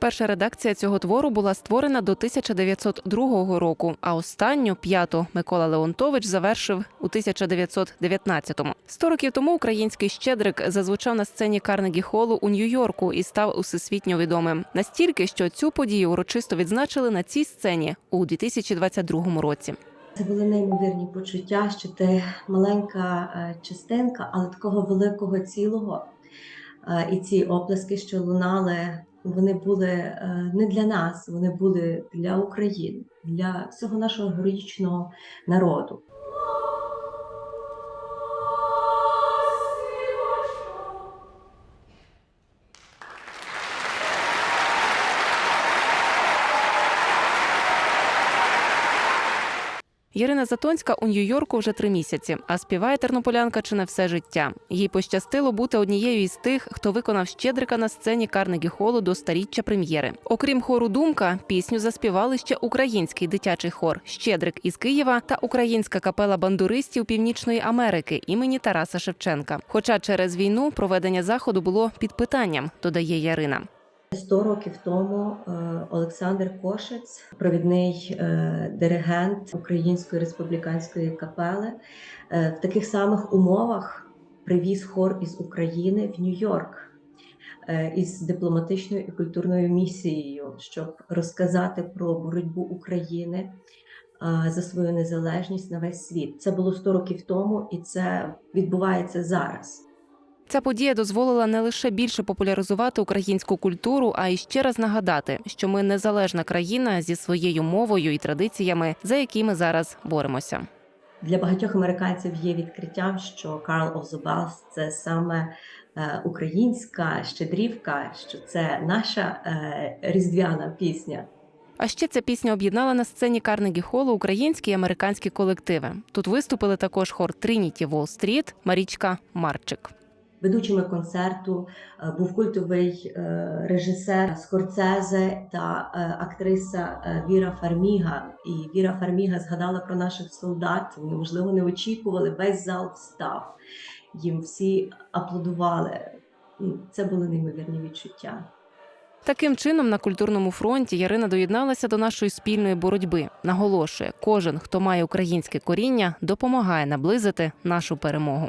Перша редакція цього твору була створена до 1902 року, а останню п'яту Микола Леонтович завершив у 1919-му. Сто років тому український щедрик зазвучав на сцені Карнегі Холу у Нью-Йорку і став усесвітньо відомим. Настільки, що цю подію урочисто відзначили на цій сцені у 2022 році. Це були неймовірні почуття, що ти маленька е, частинка, але такого великого цілого. Е, І ці оплески, що лунали, вони були е, не для нас, вони були для України, для всього нашого героїчного народу. Ірина Затонська у Нью-Йорку вже три місяці, а співає тернополянка чи не все життя. Їй пощастило бути однією із тих, хто виконав щедрика на сцені Карнегі Холу до старіччя прем'єри. Окрім хору Думка, пісню заспівали ще український дитячий хор Щедрик із Києва та українська капела бандуристів Північної Америки імені Тараса Шевченка. Хоча через війну проведення заходу було під питанням, додає Ярина. Сто років тому е, Олександр Кошець, провідний е, диригент Української республіканської капели, е, в таких самих умовах привіз хор із України в Нью-Йорк із дипломатичною і культурною місією, щоб розказати про боротьбу України за свою незалежність на весь світ. Це було 100 років тому, і це відбувається зараз. Ця подія дозволила не лише більше популяризувати українську культуру, а й ще раз нагадати, що ми незалежна країна зі своєю мовою і традиціями, за які ми зараз боремося. Для багатьох американців є відкриттям, що the Bells – це саме е, українська щедрівка, що це наша е, різдвяна пісня. А ще ця пісня об'єднала на сцені Карнегі Холу українські і американські колективи. Тут виступили також хор Трініті Волл-стріт, Марічка Марчик. Ведучими концерту е, був культовий е, режисер Скорцезе та е, актриса Віра Фарміга. І Віра Фарміга згадала про наших солдат. Вони можливо не очікували. Весь зал встав. Їм всі аплодували. Ну, Це були неймовірні відчуття. Таким чином, на культурному фронті Ярина доєдналася до нашої спільної боротьби. Наголошує, кожен, хто має українське коріння, допомагає наблизити нашу перемогу.